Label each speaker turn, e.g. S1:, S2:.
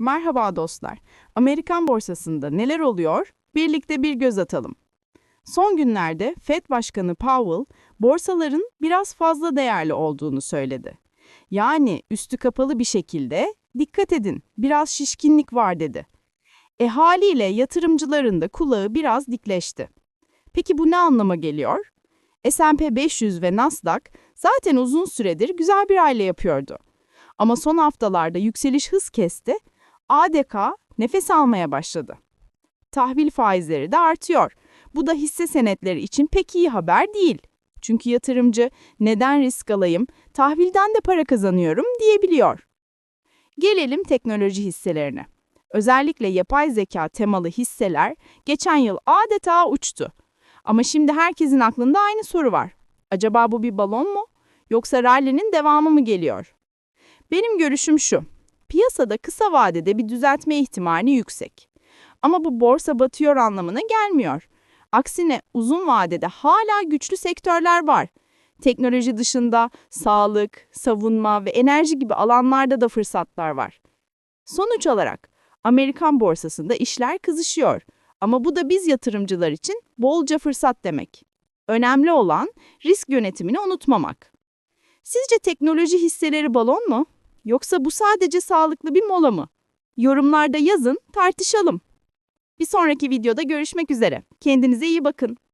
S1: Merhaba dostlar. Amerikan borsasında neler oluyor? Birlikte bir göz atalım. Son günlerde Fed Başkanı Powell, borsaların biraz fazla değerli olduğunu söyledi. Yani üstü kapalı bir şekilde, dikkat edin, biraz şişkinlik var dedi. E haliyle yatırımcıların da kulağı biraz dikleşti. Peki bu ne anlama geliyor? S&P 500 ve Nasdaq zaten uzun süredir güzel bir aile yapıyordu. Ama son haftalarda yükseliş hız kesti, ADK nefes almaya başladı. Tahvil faizleri de artıyor. Bu da hisse senetleri için pek iyi haber değil. Çünkü yatırımcı neden risk alayım, tahvilden de para kazanıyorum diyebiliyor. Gelelim teknoloji hisselerine. Özellikle yapay zeka temalı hisseler geçen yıl adeta uçtu. Ama şimdi herkesin aklında aynı soru var. Acaba bu bir balon mu? Yoksa rally'nin devamı mı geliyor? Benim görüşüm şu. Piyasada kısa vadede bir düzeltme ihtimali yüksek. Ama bu borsa batıyor anlamına gelmiyor. Aksine uzun vadede hala güçlü sektörler var. Teknoloji dışında sağlık, savunma ve enerji gibi alanlarda da fırsatlar var. Sonuç olarak Amerikan borsasında işler kızışıyor. Ama bu da biz yatırımcılar için bolca fırsat demek. Önemli olan risk yönetimini unutmamak. Sizce teknoloji hisseleri balon mu? Yoksa bu sadece sağlıklı bir mola mı? Yorumlarda yazın, tartışalım. Bir sonraki videoda görüşmek üzere. Kendinize iyi bakın.